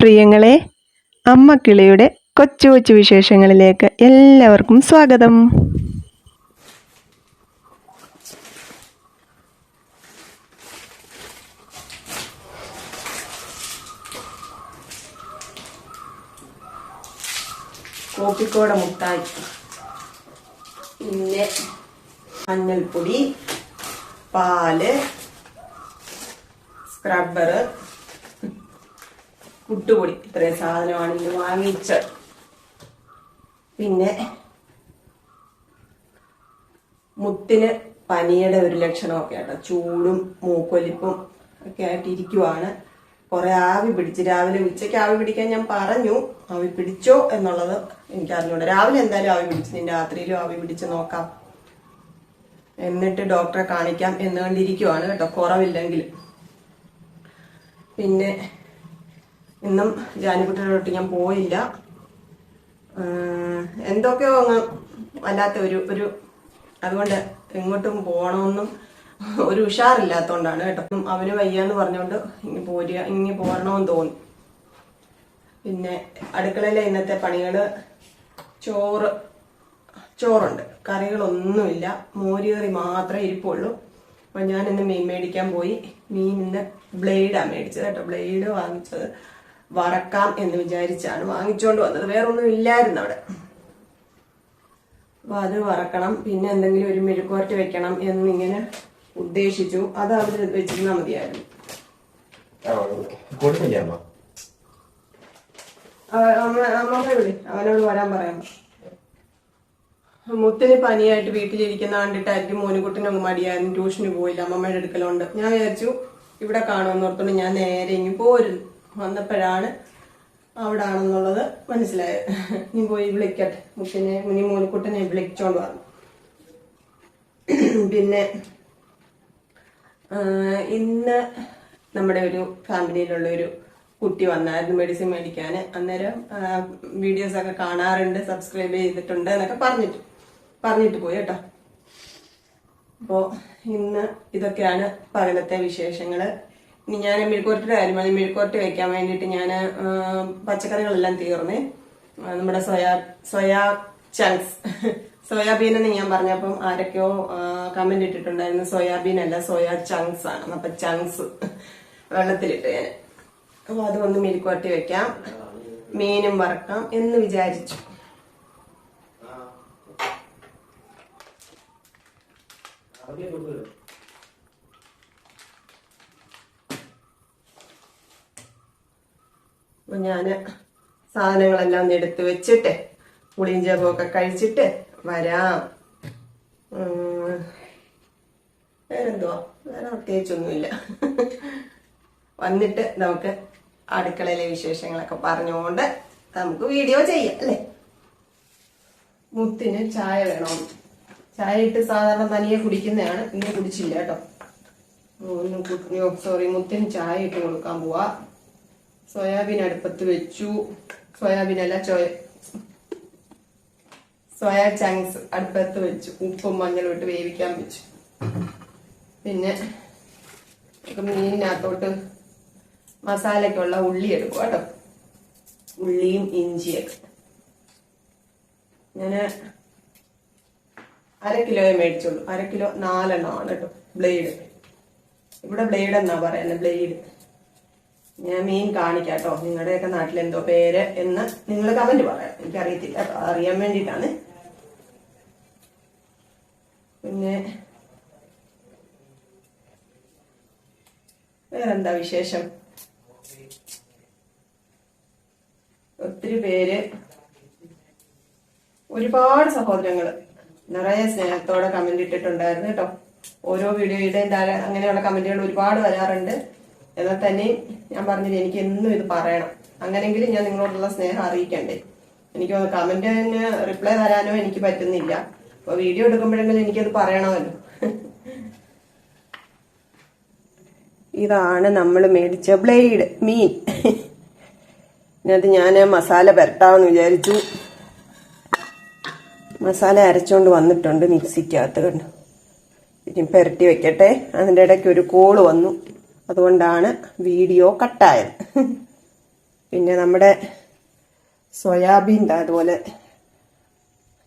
പ്രിയങ്ങളെ അമ്മ കിളിയുടെ കൊച്ചു കൊച്ചു വിശേഷങ്ങളിലേക്ക് എല്ലാവർക്കും സ്വാഗതം. കോപ്പിക്കോട മുട്ടായി. പിന്നെ മഞ്ഞൾപ്പൊടി പാൽ സ്ക്രബ്ബർ പുട്ടുപൊടി. ഇത്രയും സാധനമാണ് ഇത് പിന്നെ മുത്തിന് പനിയുടെ ഒരു ലക്ഷണമൊക്കെ ആട്ടോ ചൂടും മൂക്കൊലിപ്പും ഒക്കെ ആയിട്ട് ഇരിക്കുവാണ് കുറെ ആവി പിടിച്ച് രാവിലെ ഉച്ചയ്ക്ക് ആവി പിടിക്കാൻ ഞാൻ പറഞ്ഞു. ആവി പിടിച്ചോ എന്നുള്ളത് എനിക്ക് അറിഞ്ഞൂടെ രാവിലെ എന്തായാലും ആവി പിടിച്ചു നിന്റെ രാത്രിയിലും ആവി പിടിച്ച് നോക്കാം. എന്നിട്ട് ഡോക്ടറെ കാണിക്കാം എന്നുകൊണ്ടിരിക്കുവാണ് കേട്ടോ. കുറവില്ലെങ്കിൽ. പിന്നെ ഇന്നും ജാനിക്കുട്ടിയിലോട്ട് ഞാൻ പോയില്ല. എന്തൊക്കെയോ അങ്ങ് വല്ലാത്ത ഒരു ഒരു അതുകൊണ്ട് എങ്ങോട്ടും പോകണമെന്നും ഒരു ഉഷാറില്ലാത്തോണ്ടാണ് കേട്ടോ. അവന് വയ്യാന്ന് പറഞ്ഞുകൊണ്ട് ഇങ്ങനെ പോരുക ഇങ്ങനെ പോരണമെന്ന് തോന്നി. പിന്നെ അടുക്കളയിലെ ഇന്നത്തെ പണികൾ ചോറ് ചോറുണ്ട്. കറികളൊന്നുമില്ല. മോരുകറി മാത്രമേ ഇരിപ്പുള്ളൂ. അപ്പൊ ഞാൻ ഇന്ന് മീൻ മേടിക്കാൻ പോയി. മീനിന്റെ ബ്ലേഡാണ് ബ്ലേഡാ മേടിച്ചത് കേട്ടോ. ബ്ലേഡ് വാങ്ങിച്ചത്. വറക്കാം എന്ന് വിചാരിച്ചാണ് വാങ്ങിച്ചോണ്ട് വന്നത്. വേറൊന്നും ഇല്ലായിരുന്നു അവിടെ. അപ്പൊ അത് വറക്കണം പിന്നെ എന്തെങ്കിലും ഒരു മെഴുക്കുവരട്ടി വെക്കണം എന്നിങ്ങനെ ഉദ്ദേശിച്ചു. അത് അവിടെ വെച്ചിരുന്നാൽ മതിയായിരുന്നു. അമ്മമ്മ വിളി. അവനോട് വരാൻ പറയാം. മുത്തിന് പനിയായിട്ട് വീട്ടിലിരിക്കുന്ന കണ്ടിട്ടായിരിക്കും മോനുകുട്ടിന് മടിയായിരുന്നു. ട്യൂഷന് പോയില്ല. അമ്മമ്മയുടെ അടുക്കലുണ്ട്. ഞാൻ വിചാരിച്ചു ഇവിടെ കാണുമെന്ന് ഓർത്തോണ്ട് ഞാൻ നേരെ ഇങ്ങ് പോരുന്നു. വന്നപ്പോഴാണ് അവിടെ ആണെന്നുള്ളത് മനസ്സിലായത്. ഇനി പോയി വിളിക്കട്ടെ. മുട്ടിനെ മുനി മോനിക്കുട്ടനെ വിളിച്ചോണ്ട് വന്നു. പിന്നെ ഇന്ന് നമ്മുടെ ഒരു ഫാമിലിയിലുള്ള ഒരു കുട്ടി വന്നായിരുന്നു മെഡിസിൻ മേടിക്കാൻ. അന്നേരം വീഡിയോസ് ഒക്കെ കാണാറുണ്ട് സബ്സ്ക്രൈബ് ചെയ്തിട്ടുണ്ട് എന്നൊക്കെ പറഞ്ഞിട്ട് പറഞ്ഞിട്ട് പോയി കേട്ടോ. അപ്പോ ഇന്ന് ഇതൊക്കെയാണ് പകലത്തെ വിശേഷങ്ങൾ. ഞാൻ മെഴുക്കുവരട്ടിയുടെ കാര്യം അത് മെഴുക്കുവരട്ടി വെക്കാൻ വേണ്ടിയിട്ട് ഞാൻ പച്ചക്കറികളെല്ലാം തീർന്നേ നമ്മുടെ സോയാ സോയാ ചങ്ക്സ്. സോയാബീൻ എന്ന് ഞാൻ പറഞ്ഞപ്പം ആരൊക്കെയോ കമന്റ് ഇട്ടിട്ടുണ്ടായിരുന്നു. സോയാബീൻ അല്ല സോയാ ചങ്ക്സ് ആണ്. അപ്പൊ ചങ്ക്സ് വെള്ളത്തിലിട്ട് ഞാൻ. അപ്പൊ അതൊന്ന് മെഴുക്കുവരട്ടി വെക്കാം. മീനും വറക്കാം എന്ന് വിചാരിച്ചു. അപ്പൊ ഞാൻ സാധനങ്ങളെല്ലാം ഒന്ന് എടുത്ത് വെച്ചിട്ട് പുളിയും ജപമൊക്കെ കഴിച്ചിട്ട് വരാം. വേറെന്തുവാ? വേറെ പ്രത്യേകിച്ചൊന്നുമില്ല. വന്നിട്ട് നമുക്ക് അടുക്കളയിലെ വിശേഷങ്ങളൊക്കെ പറഞ്ഞുകൊണ്ട് നമുക്ക് വീഡിയോ ചെയ്യാം അല്ലേ? മുത്തിന് ചായ വേണം. ചായ ഇട്ട് സാധാരണ തനിയെ കുടിക്കുന്നതാണ് ഇന്ന് കുടിച്ചില്ല കേട്ടോ. സോറി മുത്തിന് ചായ ഇട്ട് കൊടുക്കാൻ പോവാ. സോയാബീൻ അടുപ്പത്ത് വെച്ചു. സോയാബീൻ അല്ല ചോയ സോയാ ചങ്ക്സ് അടുപ്പത്ത് വെച്ചു. ഉപ്പും മഞ്ഞളും ഇട്ട് വേവിക്കാൻ വെച്ചു. പിന്നെ മീനിനകത്തോട്ട് മസാലയ്ക്കുള്ള ഉള്ളി എടുക്കും കേട്ടോ. ഉള്ളിയും ഇഞ്ചിയൊക്കെ ഞാൻ അര കിലോയെ മേടിച്ചുള്ളൂ. അര കിലോ നാലെണ്ണമാണ് കേട്ടോ. ബ്ലേഡ്. ഇവിടെ ബ്ലേഡ് എന്നാ പറയുന്നത് ബ്ലേഡ്. ഞാൻ മീൻ കാണിക്കാം കേട്ടോ നിങ്ങളുടെയൊക്കെ നാട്ടിൽ എന്തോ പേര് എന്ന് നിങ്ങൾ കമന്റ് പറയാം. എനിക്കറിയത്തില്ല. കേട്ടോ അറിയാൻ വേണ്ടിട്ടാണ് പിന്നെ വേറെന്താ വിശേഷം? ഒത്തിരി പേര്. ഒരുപാട് സഹോദരങ്ങൾ. നിറയെ സ്നേഹത്തോടെ കമന്റ് ഇട്ടിട്ടുണ്ടായിരുന്നു കേട്ടോ. ഓരോ വീഡിയോയുടെയും എന്താ അങ്ങനെയുള്ള കമന്റുകൾ ഒരുപാട് വരാറുണ്ട്. എന്നാൽ തന്നെയും ഞാൻ പറഞ്ഞില്ല എനിക്ക് എന്നും ഇത് പറയണം. അങ്ങനെങ്കിലും ഞാൻ നിങ്ങളോടുള്ള സ്നേഹം അറിയിക്കണ്ടേ. എനിക്ക് കമന്റിന് റിപ്ലൈ തരാനോ എനിക്ക് പറ്റുന്നില്ല. അപ്പൊ വീഡിയോ എടുക്കുമ്പോഴെങ്കിലും എനിക്കത് പറയണമല്ലോ. ഇതാണ് നമ്മൾ മേടിച്ച ബ്ലേഡ് മീൻ. ഇതിനകത്ത് ഞാൻ മസാല പുരട്ടാമെന്ന് വിചാരിച്ചു. മസാല അരച്ചുകൊണ്ട് വന്നിട്ടുണ്ട് മിക്സിക്കകത്ത് കണ്ടു. ഇനി പുരട്ടി വെക്കട്ടെ. അതിന്റെ ഇടയ്ക്ക് ഒരു കോൾ വന്നു. അതുകൊണ്ടാണ് വീഡിയോ കട്ടായത്. പിന്നെ നമ്മുടെ സോയാബീൻ അതുപോലെ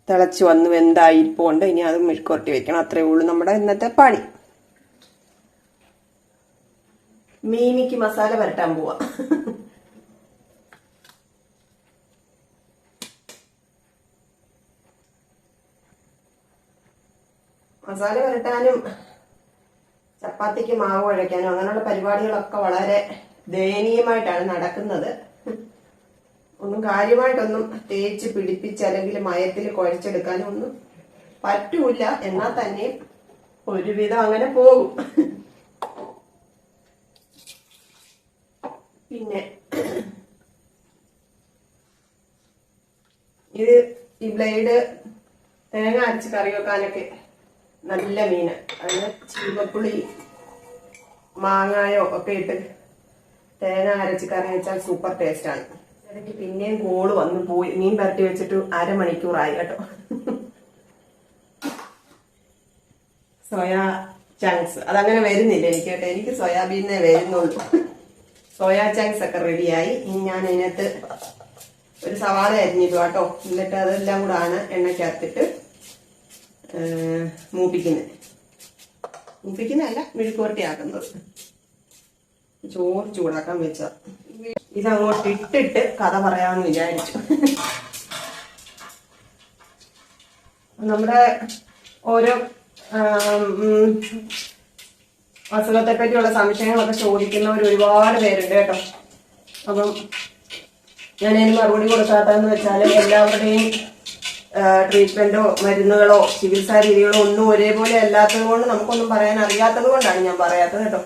തിളച്ച് വന്ന് വെന്തായിരിപ്പുണ്ട് ഇനി അത് മെഴുക്കുരട്ടി വെക്കണം. അത്രേ ഉള്ളൂ നമ്മുടെ ഇന്നത്തെ പണി. മീനിക്ക് മസാല വരട്ടാൻ പോവാ. മസാല വരട്ടാനും ചപ്പാത്തിക്ക് മാവ് കുഴയ്ക്കാനും അങ്ങനെയുള്ള പരിപാടികളൊക്കെ വളരെ ദയനീയമായിട്ടാണ് നടക്കുന്നത്. ഒന്നും കാര്യമായിട്ടൊന്നും തേച്ച് പിടിപ്പിച്ച് അല്ലെങ്കിൽ മയത്തിൽ കുഴച്ചെടുക്കാനും ഒന്നും പറ്റൂല. എന്നാൽ തന്നെ ഒരുവിധം അങ്ങനെ പോകും. പിന്നെ ഇത് ഈ ബ്ലേഡ് തേങ്ങ അരച്ച് കറി വെക്കാനൊക്കെ നല്ല മീന് അതിന് ചീവപ്പുളി മാങ്ങായോ ഒക്കെ ഇട്ട് തേങ്ങ അരച്ച് കറി വെച്ചാൽ സൂപ്പർ ടേസ്റ്റ് ആണ്. ഇടയ്ക്ക് പിന്നെയും കോൾ വന്നു പോയി. മീൻ പരട്ടി വെച്ചിട്ട് അരമണിക്കൂറായി കേട്ടോ. Soya chunks. അതങ്ങനെ വരുന്നില്ല എനിക്ക് കേട്ടോ. എനിക്ക് സോയാബീനെ വരുന്നുള്ളൂ. സോയാ ചങ്ക്സ് ഒക്കെ റെഡിയായി. ഇനി ഞാൻ അതിനകത്ത് ഒരു സവാള അരിഞ്ഞിട്ടു കേട്ടോ. എന്നിട്ട് അതെല്ലാം കൂടാണ് എണ്ണയ്ക്കകത്തിട്ട് മൂപ്പിക്കുന്നത് മൂപ്പിക്കുന്നതല്ല മെഴുക്കുവരട്ടി ആക്കുന്നത് ചോറ് ചൂടാക്കാൻ വെച്ച ഇതങ്ങോട്ട് ഇട്ടിട്ട് കഥ പറയാമെന്ന് വിചാരിച്ചു. നമ്മുടെ ഓരോ അസുഖത്തെ പറ്റിയുള്ള സംശയങ്ങളൊക്കെ ചോദിക്കുന്നവർ ഒരുപാട് പേരുണ്ട് കേട്ടോ. അപ്പം ഞാൻ അതിന് മറുപടി കൊടുക്കാത്തതെന്ന് വെച്ചാൽ എല്ലാവരുടെയും ട്രീറ്റ്മെന്റോ മരുന്നുകളോ ചികിത്സാ രീതികളോ ഒന്നും ഒരേപോലെ അല്ലാത്തത് കൊണ്ട് നമുക്കൊന്നും പറയാൻ അറിയാത്തത് കൊണ്ടാണ് ഞാൻ പറയാത്തത് കേട്ടോ.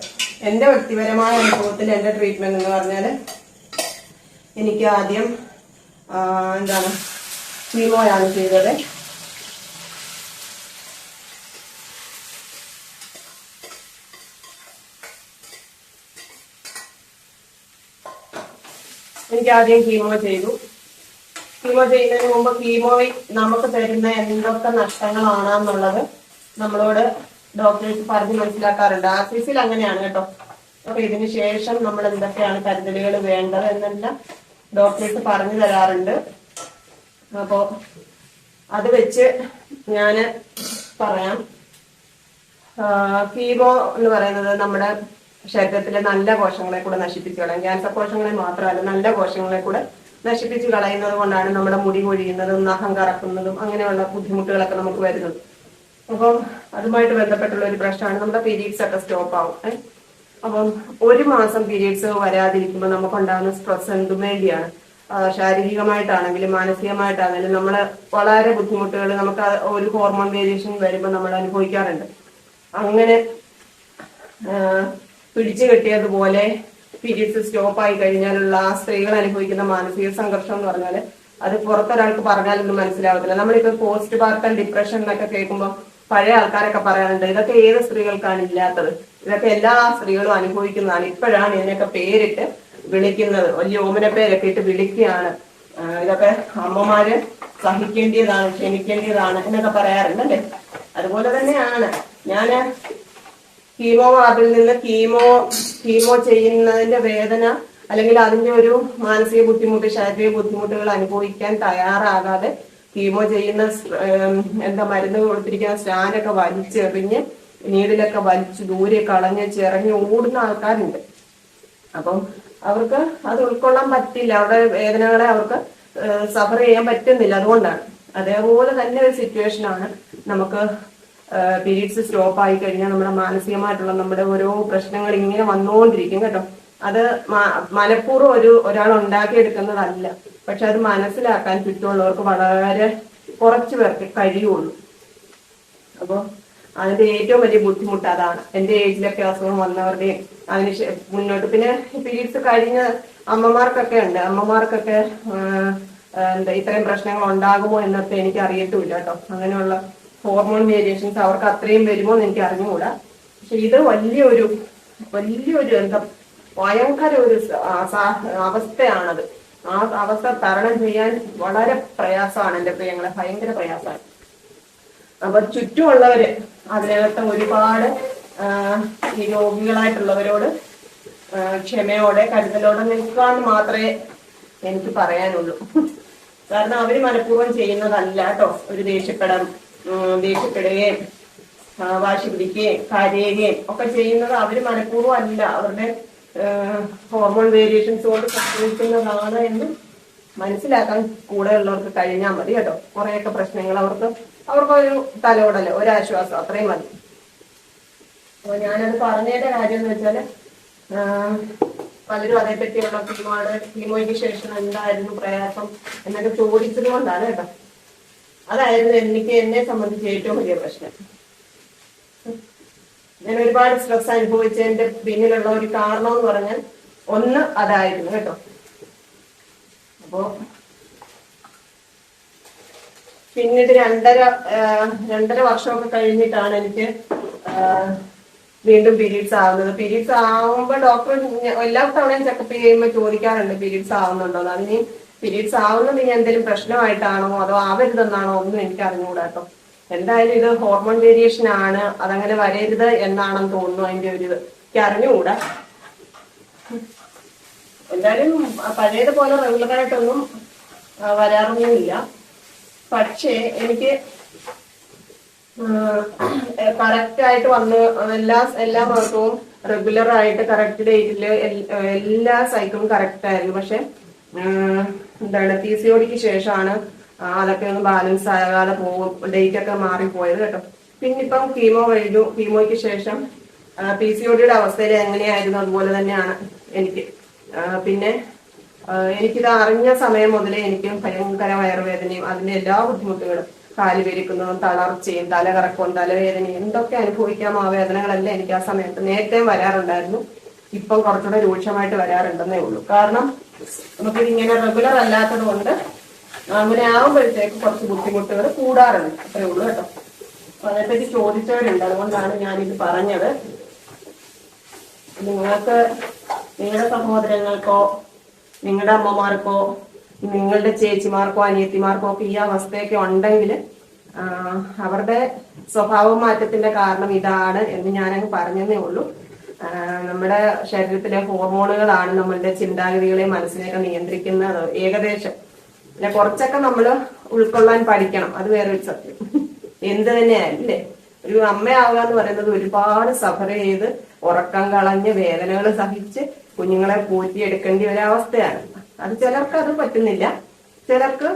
എന്റെ വ്യക്തിപരമായ അനുഭവത്തിൽ എന്റെ ട്രീറ്റ്മെന്റ് എന്ന് പറഞ്ഞാൽ എനിക്ക് ആദ്യം എന്താണ് കീമോയാണ് ചെയ്തത്. എനിക്ക് ആദ്യം കീമോ ചെയ്തു. കീമോ ചെയ്യുന്നതിന് മുമ്പ് കീമോയിൽ നമുക്ക് തരുന്ന എന്തൊക്കെ നഷ്ടങ്ങളാണെന്നുള്ളത് നമ്മളോട് ഡോക്ടേഴ്സ് പറഞ്ഞ് മനസ്സിലാക്കാറുണ്ട്. ആഫീസിൽ അങ്ങനെയാണ് കേട്ടോ. അപ്പൊ ഇതിന് ശേഷം നമ്മൾ എന്തൊക്കെയാണ് കരുതലുകൾ വേണ്ടത് എന്നെല്ലാം ഡോക്ടേഴ്സ് പറഞ്ഞു തരാറുണ്ട്. അപ്പോ അത് വെച്ച് ഞാൻ പറയാം. കീമോ എന്ന് പറയുന്നത് നമ്മുടെ ശരീരത്തിലെ നല്ല കോശങ്ങളെ കൂടെ നശിപ്പിച്ചോളാം ക്യാൻസർ കോശങ്ങളെ മാത്രമല്ല നല്ല കോശങ്ങളെ കൂടെ നശിപ്പിച്ച് കളയുന്നത് കൊണ്ടാണ് നമ്മുടെ മുടി കൊഴിയുന്നതും നഖം കറക്കുന്നതും അങ്ങനെയുള്ള ബുദ്ധിമുട്ടുകളൊക്കെ നമുക്ക് വരുന്നത്. അപ്പം അതുമായിട്ട് ബന്ധപ്പെട്ടുള്ള ഒരു പ്രശ്നമാണ്. നമ്മുടെ പീരീഡ്സ് ഒക്കെ സ്റ്റോപ്പ് ആവും? അപ്പം ഒരു മാസം പീരീഡ്സ് വരാതിരിക്കുമ്പോൾ നമുക്കുണ്ടാകുന്ന സ്ട്രെസ് എന്തും വേണ്ടിയാണ്. ശാരീരികമായിട്ടാണെങ്കിലും മാനസികമായിട്ടാണെങ്കിലും നമ്മൾ വളരെ ബുദ്ധിമുട്ടുകൾ നമുക്ക് ഒരു ഹോർമോൺ വേരിയേഷൻ വരുമ്പോൾ നമ്മൾ അനുഭവിക്കാറുണ്ട്. അങ്ങനെ പിടിച്ചു കെട്ടിയതുപോലെ പീരീഡ്സ് സ്റ്റോപ്പ് ആയി കഴിഞ്ഞാലുള്ള ആ സ്ത്രീകൾ അനുഭവിക്കുന്ന മാനസിക സംഘർഷം എന്ന് പറഞ്ഞാൽ അത് പുറത്തൊരാൾക്ക് പറഞ്ഞാലൊന്നും മനസ്സിലാവത്തില്ല. നമ്മളിപ്പോ പോസ്റ്റ് പാർട്ടൽ ഡിപ്രഷൻ എന്നൊക്കെ കേൾക്കുമ്പോൾ പഴയ ആൾക്കാരൊക്കെ പറയാറുണ്ട് ഇതൊക്കെ ഏത് സ്ത്രീകൾക്കാണ് ഇല്ലാത്തത്? ഇതൊക്കെ എല്ലാ സ്ത്രീകളും അനുഭവിക്കുന്നതാണ്. ഇപ്പോഴാണ് ഇതിനൊക്കെ പേരിട്ട് വിളിക്കുന്നത്. വലിയ ഓമന പേരൊക്കെ ഇട്ട് വിളിക്കുകയാണ്. ഇതൊക്കെ അമ്മമാര് സഹിക്കേണ്ടിയതാണ് ക്ഷണിക്കേണ്ടിയതാണ് എന്നൊക്കെ പറയാറുണ്ട് അല്ലേ? അതുപോലെ തന്നെയാണ്. ഞാൻ കീമോ വാർഡിൽ നിന്ന് കീമോ കീമോ ചെയ്യുന്നതിന്റെ വേദന അല്ലെങ്കിൽ അതിന്റെ ഒരു മാനസിക ബുദ്ധിമുട്ട് ശാരീരിക ബുദ്ധിമുട്ടുകൾ അനുഭവിക്കാൻ തയ്യാറാകാതെ കീമോ ചെയ്യുന്ന എന്താ മരുന്ന് കൊടുത്തിരിക്കുന്ന സ്റ്റാൻഡൊക്കെ വലിച്ചെറിഞ്ഞ് നീഡിലൊക്കെ വലിച്ചു ദൂരെ കളഞ്ഞ് ചെറിഞ്ഞ് ഓടുന്ന ആൾക്കാരുണ്ട്. അപ്പം അവർക്ക് അത് ഉൾക്കൊള്ളാൻ പറ്റില്ല. അവരുടെ വേദനകളെ അവർക്ക് സഫർ ചെയ്യാൻ പറ്റുന്നില്ല. അതുകൊണ്ടാണ്. അതേപോലെ തന്നെ ഒരു സിറ്റുവേഷനാണ് നമുക്ക് പീരീഡ്സ് സ്റ്റോപ്പ് ആയി കഴിഞ്ഞാൽ നമ്മുടെ മാനസികമായിട്ടുള്ള നമ്മുടെ ഓരോ പ്രശ്നങ്ങൾ ഇങ്ങനെ വന്നുകൊണ്ടിരിക്കും കേട്ടോ. അത് മനഃപൂർവം ഒരു ഒരാൾ ഉണ്ടാക്കിയെടുക്കുന്നതല്ല. പക്ഷെ അത് മനസ്സിലാക്കാൻ ചുറ്റുമുള്ളവർക്ക് വളരെ കുറച്ചു പേർക്ക് കഴിയുള്ളൂ. അപ്പോൾ അതിന്റെ ഏറ്റവും വലിയ ബുദ്ധിമുട്ട് അതാണ്. എന്റെ ഏജിലൊക്കെ അസുഖം വന്നവരുടെയും അതിന് മുന്നോട്ട്. പിന്നെ പീരീഡ്സ് കഴിഞ്ഞ അമ്മമാർക്കൊക്കെ ഉണ്ട്. അമ്മമാർക്കൊക്കെ എന്താ ഇത്രയും പ്രശ്നങ്ങൾ ഉണ്ടാകുമോ എന്നൊക്കെ എനിക്ക് അറിയത്തുമില്ല കേട്ടോ. അങ്ങനെയുള്ള ഹോർമോൺ വേരിയേഷൻസ് അവർക്ക് അത്രയും വരുമോ എന്ന് എനിക്ക് അറിഞ്ഞുകൂടാ. പക്ഷെ ഇത് വലിയൊരു വലിയൊരു എന്താ ഭയങ്കര ഒരു അവസ്ഥയാണത്. ആ അവസ്ഥ തരണം ചെയ്യാൻ വളരെ പ്രയാസമാണ് എന്റെ പ്രിയങ്ങളെ ഭയങ്കര പ്രയാസമാണ്. അപ്പൊ ചുറ്റുമുള്ളവര് അതിനകത്ത് ഒരുപാട് ഈ രോഗികളായിട്ടുള്ളവരോട് ക്ഷമയോടെ കരുതലോടെ നിൽക്കാൻ മാത്രമേ എനിക്ക് പറയാനുള്ളൂ. കാരണം അവർ മനഃപൂർവം ചെയ്യുന്നതല്ല കേട്ടോ ഒരു ദേഷ്യപ്പെടാൻ ദേഷ്യപ്പെടുകയും വാശി പിടിക്കുകയും കരയുകയും ഒക്കെ ചെയ്യുന്നത് അവർ മനഃപൂർവം അല്ല. അവരുടെ ഹോർമോൺ വേരിയേഷൻസ് കൊണ്ട് സംഭവിക്കുന്നതാണ് എന്ന് മനസ്സിലാക്കാൻ കൂടെ ഉള്ളവർക്ക് കഴിഞ്ഞാൽ മതി കേട്ടോ. കുറെയൊക്കെ പ്രശ്നങ്ങൾ അവർക്ക് അവർക്കൊരു തലോടൽ ഒരാശ്വാസം അത്രയും മതി. അപ്പൊ ഞാനത് പറഞ്ഞതിന്റെ കാര്യം എന്ന് വെച്ചാൽ പലരും അതേപ്പറ്റിയുള്ള കീമോയുടെ കീമോയ്ക്ക് ശേഷം എന്തായിരുന്നു പ്രയാസം എന്നൊക്കെ ചോദിച്ചത് കൊണ്ടാണ് കേട്ടോ. അതായിരുന്നു എനിക്ക് എന്നെ സംബന്ധിച്ച് ഏറ്റവും വലിയ പ്രശ്നം. ഞാൻ ഒരുപാട് സ്ട്രെസ് അനുഭവിച്ചതിന്റെ പിന്നിലുള്ള ഒരു കാരണം എന്ന് പറഞ്ഞാൽ ഒന്ന് അതായിരുന്നു കേട്ടോ. അപ്പോ പിന്നീട് രണ്ടര രണ്ടര വർഷമൊക്കെ കഴിഞ്ഞിട്ടാണ് എനിക്ക് വീണ്ടും പീരീഡ്സ് ആവുന്നത്. പീരീഡ്സ് ആവുമ്പോൾ ഡോക്ടർ എല്ലാ തവണയും ചെക്കപ്പ് ചെയ്യുമ്പോൾ ചോദിക്കാറുണ്ട് പീരീഡ്സ് ആവുന്നുണ്ടോ അതിന് പീരീഡ്സ് ആവുന്നത് ഇനി എന്തെങ്കിലും പ്രശ്നമായിട്ടാണോ അതോ ആവരുതെന്നാണോ ഒന്നും എനിക്ക് അറിഞ്ഞുകൂടാ കേട്ടോ. എന്തായാലും ഇത് ഹോർമോൺ വേരിയേഷൻ ആണ് അതങ്ങനെ വരരുത് എന്നാണെന്ന് തോന്നുന്നു അതിന്റെ ഒരു ഇത് എനിക്ക് അറിഞ്ഞുകൂടാ. എന്തായാലും പഴയതുപോലെ ആ, വരാറൊന്നുമില്ല. പക്ഷേ എനിക്ക് കറക്റ്റ് ആയിട്ട് വന്ന് എല്ലാ എല്ലാ മാസവും റെഗുലർ ആയിട്ട് കറക്റ്റ് ഡേറ്റിൽ എല്ലാ സൈക്കിളും കറക്റ്റ് ആയിരുന്നു. പക്ഷെ എന്താണ് പി സി ഒടിക്ക് ശേഷമാണ് അതൊക്കെ ഒന്ന് ബാലൻസ് ആകാതെ പോകും. ഡേറ്റ് ഒക്കെ മാറിപ്പോയത് കേട്ടോ. പിന്നെ ഇപ്പം കീമോ കഴിഞ്ഞു. കീമോയ്ക്ക് ശേഷം പി സി ഒടിയുടെ അവസ്ഥയിൽ എങ്ങനെയായിരുന്നു? അതുപോലെ തന്നെയാണ് എനിക്ക്. പിന്നെ എനിക്കിത് അറിഞ്ഞ സമയം മുതലേ എനിക്ക് ഭയങ്കര വയറുവേദനയും അതിന്റെ എല്ലാ ബുദ്ധിമുട്ടുകളും കാൽ പെരുക്കുന്നതും തളർച്ചയും തലകറക്കവും തലവേദനയും എന്തൊക്കെ അനുഭവിക്കാമോ ആ വേദനകളെല്ലാം എനിക്ക് ആ സമയത്ത് നേരത്തെ വരാറുണ്ടായിരുന്നു. ഇപ്പം കുറച്ചുകൂടെ രൂക്ഷമായിട്ട് വരാറുണ്ടെന്നേ ഉള്ളൂ. കാരണം നമുക്കിത് ഇങ്ങനെ റെഗുലർ അല്ലാത്തത് കൊണ്ട് അങ്ങനെ ആവുമ്പോഴത്തേക്ക് കുറച്ച് ബുദ്ധിമുട്ടുകൾ കൂടാറുണ്ട്. അത്രേ ഉള്ളൂ കേട്ടോ. അപ്പൊ അതേപ്പറ്റി ചോദിച്ചവരുണ്ട്. അതുകൊണ്ടാണ് ഞാനിത് പറഞ്ഞത്. നിങ്ങൾക്ക് നിങ്ങളുടെ സഹോദരങ്ങൾക്കോ നിങ്ങളുടെ അമ്മമാർക്കോ നിങ്ങളുടെ ചേച്ചിമാർക്കോ അനിയത്തിമാർക്കോ ഒക്കെ ഈ അവസ്ഥയൊക്കെ ഉണ്ടെങ്കിൽ അവരുടെ സ്വഭാവ മാറ്റത്തിന്റെ കാരണം ഇതാണ് എന്ന് ഞാനങ്ങ് പറഞ്ഞതേ ഉള്ളൂ. നമ്മുടെ ശരീരത്തിലെ ഹോർമോണുകളാണ് നമ്മളുടെ ചിന്താഗതികളെ മനസ്സിനെയൊക്കെ നിയന്ത്രിക്കുന്നത് ഏകദേശം. പിന്നെ കുറച്ചൊക്കെ നമ്മൾ ഉൾക്കൊള്ളാൻ പഠിക്കണം. അത് വേറൊരു സത്യം. എന്ത് തന്നെയായാലും അല്ലേ? ഒരു അമ്മയാവുക എന്ന് പറയുന്നത് ഒരുപാട് സഫർ ചെയ്ത് ഉറക്കം കളഞ്ഞ് വേദനകൾ സഹിച്ച് കുഞ്ഞുങ്ങളെ പോറ്റിയെടുക്കേണ്ട ഒരു അവസ്ഥയാണ്. അത് ചിലർക്ക് അത് പറ്റുന്നില്ല. ചിലർക്ക്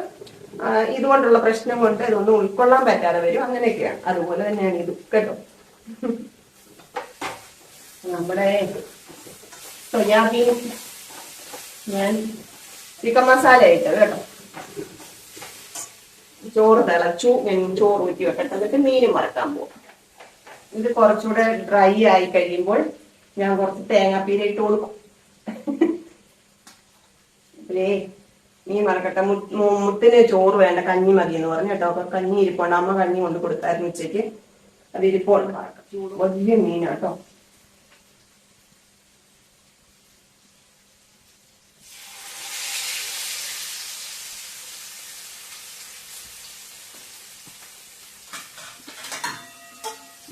ഇതുകൊണ്ടുള്ള പ്രശ്നം കൊണ്ട് ഇതൊന്നും ഉൾക്കൊള്ളാൻ പറ്റാതെ വരും. അങ്ങനെയൊക്കെയാണ്. അതുപോലെ തന്നെയാണ് ഇത് കേട്ടോ? നമ്മുടെ സോയാബീൻ ഞാൻ ചിക്കൻ മസാല ഇട്ടത് കേട്ടോ. ചോറ് തിളച്ചു ഞാൻ ചോറ് ഊറ്റി വെക്കട്ടെ. എന്നിട്ട് മീൻ വറക്കാൻ പോകും ഇത് കുറച്ചുകൂടെ ഡ്രൈ ആയി കഴിയുമ്പോൾ ഞാൻ കുറച്ച് തേങ്ങാപ്പീര ഇട്ട് കൊടുക്കും. അപ്പേ മീൻ മറക്കട്ടെ മുത്തിന് ചോറ് വേണ്ട കഞ്ഞി മതി എന്ന് പറഞ്ഞു കേട്ടോ. അപ്പൊ കഞ്ഞി ഇരിപ്പുണ്ട്. അമ്മ കഞ്ഞി കൊണ്ട് കൊടുത്തായിരുന്നു ഉച്ചയ്ക്ക്. അത് ഇരിപ്പുണ്ട്. വലിയ മീനാട്ടോ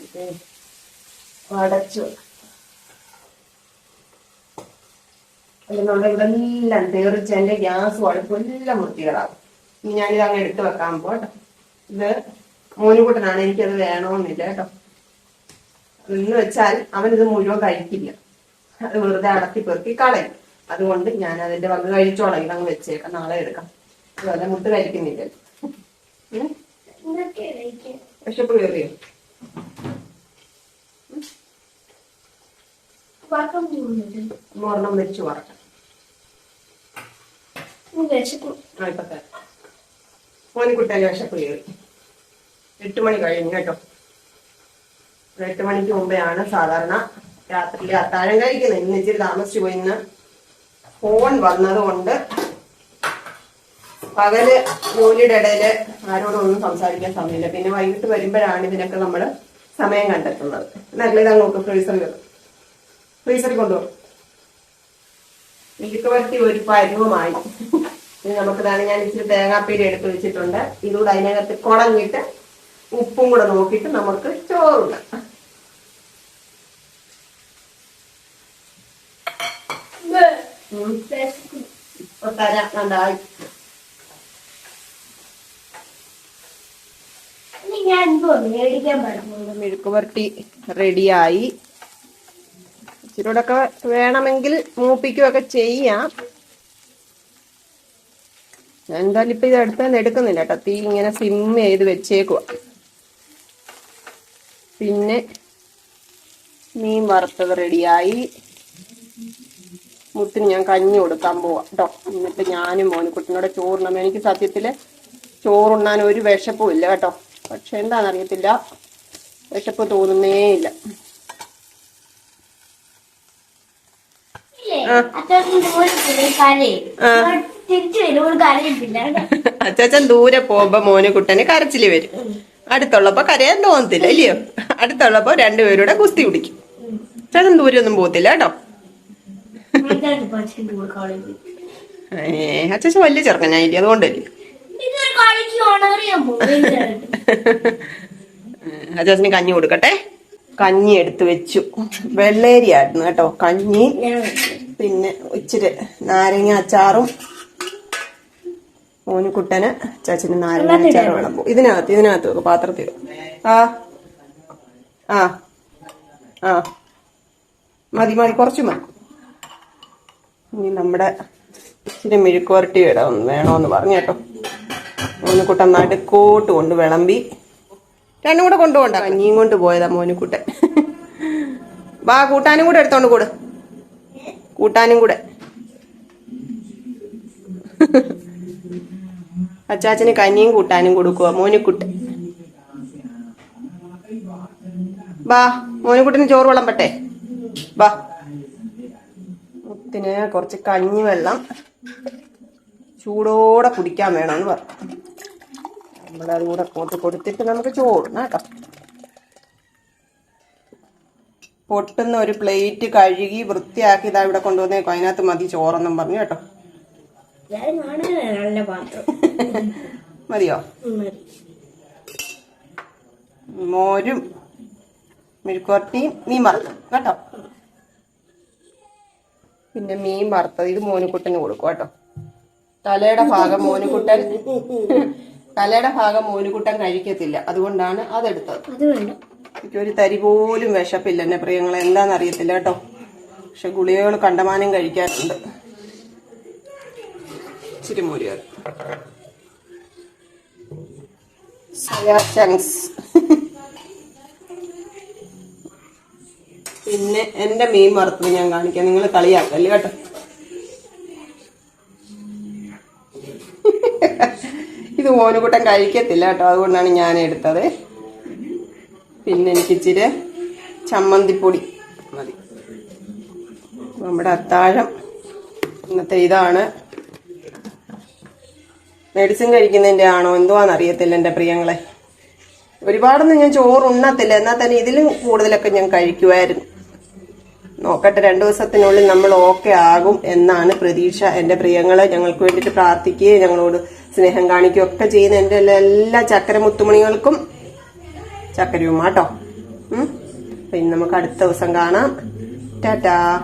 ഇത് അടച്ചു. നമ്മുടെ ഇവിടെ എല്ലാം തീർച്ച എന്റെ ഗ്യാസ് അടുപ്പും എല്ലാം വൃത്തികളാവും ഇനി ഞാനിത് അങ്ങ് എടുത്തു വെക്കാൻ പോട്ടോ ഇത് മോനുകൂട്ടനാണ് എനിക്കത് വേണമെന്നില്ല കേട്ടോ. എന്ന് വെച്ചാൽ അവനിത് മുഴുവൻ കഴിക്കില്ല. അത് വെറുതെ അടത്തി പെറുക്കി കളയും. അതുകൊണ്ട് ഞാൻ അതിന്റെ വന്ന് കഴിച്ചോളാം. ഇതങ്ങ് വെച്ചേക്കാം. നാളെ എടുക്കാം. അതുപോലെ മുട്ട് കഴിക്കുന്നില്ല? വിശപ്പ് കയറിയോ വറക്കാൻ പോകുന്നുണ്ട് ഒരെണ്ണം വെച്ച് വറക്കാം. മോനിക്കുട്ടന്റെ വിശപ്പ് കയറി. എട്ട് മണി കഴിഞ്ഞു കേട്ടോ. എട്ട് മണിക്ക് ആണ് സാധാരണ രാത്രിയിൽ അത്താഴം കഴിക്കുന്നത്. ഇന്ന് ഇച്ചിരി താമസിച്ചു പോയി. ഇന്ന് ഫോൺ വന്നത് കൊണ്ട് പകൽ ജോലിയുടെ ഇടയിൽ ആരോടും ഒന്നും സംസാരിക്കാൻ സമയമില്ല. പിന്നെ വൈകിട്ട് വരുമ്പോഴാണ് ഇതിനൊക്കെ നമ്മൾ സമയം കണ്ടെത്തുന്നത്. നല്ല ഇതാ ഫ്രീസർ ഫ്രീസറിൽ ഫ്രീസറിൽ കൊണ്ടുപോകും മിൽക്ക് വരട്ടി ഒരു പരുവമായി. ഇനി നമുക്കിതാണ് ഞാൻ ഇച്ചിരി തേങ്ങാപ്പീരി എടുത്ത് വെച്ചിട്ടുണ്ട്. ഇതുകൂടെ അതിനകത്ത് കുടഞ്ഞിട്ട് ഉപ്പും കൂടെ നോക്കിയിട്ട് നമുക്ക് ചോറുണ്ട് തരാം നന്നായി. റെഡിയായി ഇച്ചിരൂടെ ഒക്കെ വേണമെങ്കിൽ മൂപ്പിക്കുകയൊക്കെ ചെയ്യാം. ഞാൻ എന്തായാലും ഇപ്പൊ ഇത് എടുത്താൽ എടുക്കുന്നില്ല കേട്ടോ. തീ ഇങ്ങനെ സിം ചെയ്ത് വെച്ചേക്കുക പിന്നെ മീൻ വറുത്തത് റെഡിയായി. മുത്തിന് ഞാൻ കഞ്ഞി കൊടുക്കാൻ പോവാം കേട്ടോ. എന്നിട്ട് ഞാനും മോനിക്കുട്ടിനോട് ചോറുണ്ണണം എനിക്ക് സത്യത്തിൽ ചോറുണ്ണാൻ ഒരു വിശപ്പും ഇല്ല കേട്ടോ. പക്ഷെ എന്താണെന്നറിയത്തില്ല. വിശപ്പ് തോന്നുന്നേ ഇല്ല ഇല്ലേ അത്യാവശ്യം ദൂരെ പോയി കരയും തിരിച്ചു വരും ഒരു കരയത്തില്ല അച്ചാച്ചൻ ദൂരെ പോകുമ്പോ മോന് കുട്ടനെ കരച്ചിൽ വരും. അടുത്തുള്ളപ്പോ കരയാൻ തോന്നത്തില്ല ഇല്ലയോ? അടുത്തുള്ളപ്പോ രണ്ടുപേരൂടെ കുസ്തി പിടിക്കും അച്ചാച്ചൻ ദൂരെ ഒന്നും പോകത്തില്ല കേട്ടോ. ഏഹ് ഏ അച്ചാച്ചൻ വലിയ ചെറുക്കനായില്ലേ? അതുകൊണ്ടല്ലേ? അച്ചാച്ചന് കഞ്ഞി കൊടുക്കട്ടെ? കഞ്ഞി എടുത്തു വെച്ചു. വെള്ളേരി ആയിരുന്നു കേട്ടോ. കഞ്ഞി. പിന്നെ ഇച്ചിരി നാരങ്ങ അച്ചാറും മോനുകുട്ടന് ചാച്ചന് നാരങ്ങ അച്ചാറും വേണം ഇതിനകത്ത് ഇതിനകത്ത് വെക്കും പാത്രത്തിൽ ആ ആ ആ. മതി മതി കുറച്ച് മതി. ഇനി നമ്മുടെ ഇച്ചിരി മെഴുക്കുവരട്ടി ഇടാം വേണമെന്ന് പറഞ്ഞു കേട്ടോ. മോനുകുട്ടൻ നടുക്കോട്ട് കൊണ്ട് വിളമ്പി. രണ്ടും കൂടെ കൊണ്ടുപോകണ്ട. കഞ്ഞിയും കൊണ്ട് പോയതാ മോനുകുട്ടൻ വാ കൂട്ടാനും കൂടെ എടുത്തോണ്ട് കൂട്. കൂട്ടാനും കൂടെ. അച്ചാച്ചന് കഞ്ഞിയും കൂട്ടാനും കൊടുക്കുക മോനിക്കുട്ട്. വാ മോനിക്കുട്ടിന് ചോറ് വിളമ്പട്ടെ. വാ മുത്തിന് കുറച്ച് കഞ്ഞി വെള്ളം ചൂടോടെ കുടിക്കാൻ വേണമെന്ന് പറഞ്ഞു. നമ്മളത് കൂടെ കൂട്ടി കൊടുത്തിട്ട് നമുക്ക് ചോറിന് പൊട്ടുന്ന ഒരു പ്ലേറ്റ് കഴുകി വൃത്തിയാക്കി ഇതാ ഇവിടെ കൊണ്ടുവന്നേക്കോ. അതിനകത്ത് മതി ചോറെന്നും പറഞ്ഞു കേട്ടോ. നല്ല പാത്രം. മതിയോ? മോരും മെഴുക്കുവരട്ടിയും മീൻ വറുത്തത് കേട്ടോ. പിന്നെ മീൻ വറുത്തത്. ഇത് മോനുകുട്ടന് കൊടുക്കും കേട്ടോ. തലയുടെ ഭാഗം മോനുകുട്ടൻ തലയുടെ ഭാഗം മോനുകുട്ടൻ കഴിക്കത്തില്ല. അതുകൊണ്ടാണ് അതെടുത്തത്. അത് വേണ്ട എനിക്ക് ഒരു തരി പോലും വിശപ്പില്ല. എന്നെ പ്രിയങ്ങളെ എന്താണെന്നറിയത്തില്ല കേട്ടോ. പക്ഷെ ഗുളികകൾ കണ്ടമാനം കഴിക്കാറുണ്ട്. ഇച്ചിരി മൂലികൾ പിന്നെ എന്റെ മീൻ വറുത്തത് ഞാൻ കാണിക്കാം. നിങ്ങൾ കളിയാക്കല്ലേ കേട്ടോ. ഇത് ഓനുകൂട്ടം കഴിക്കത്തില്ല കേട്ടോ. അതുകൊണ്ടാണ് ഞാൻ എടുത്തത് പിന്നെ എനിക്ക് ഇച്ചിരി ചമ്മന്തിപ്പൊടി മതി. നമ്മുടെ അത്താഴം ഇന്നത്തെ ഇതാണ്. മെഡിസിൻ കഴിക്കുന്നതിന്റെ ആണോ? എന്തുവാന്ന് അറിയത്തില്ല എന്റെ പ്രിയങ്ങളെ. ഒരുപാടൊന്നും ഞാൻ ചോറ് ഉണ്ണത്തില്ല എന്നാൽ തന്നെ ഇതിലും കൂടുതലൊക്കെ ഞാൻ കഴിക്കുമായിരുന്നു നോക്കട്ടെ രണ്ടു ദിവസത്തിനുള്ളിൽ നമ്മൾ ഓക്കെ ആകും എന്നാണ് പ്രതീക്ഷ. എന്റെ പ്രിയങ്ങളെ ഞങ്ങൾക്ക് വേണ്ടിയിട്ട് പ്രാർത്ഥിക്കുകയും ഞങ്ങളോട് സ്നേഹം കാണിക്കുകയും ഒക്കെ ചെയ്യുന്ന എന്റെ എല്ലാ ചക്കര മുത്തുമണികൾക്കും ചക്കരയുമാട്ടോ. ഉം? പിന്നെ നമുക്ക് അടുത്ത ദിവസം കാണാം. ടാറ്റാ.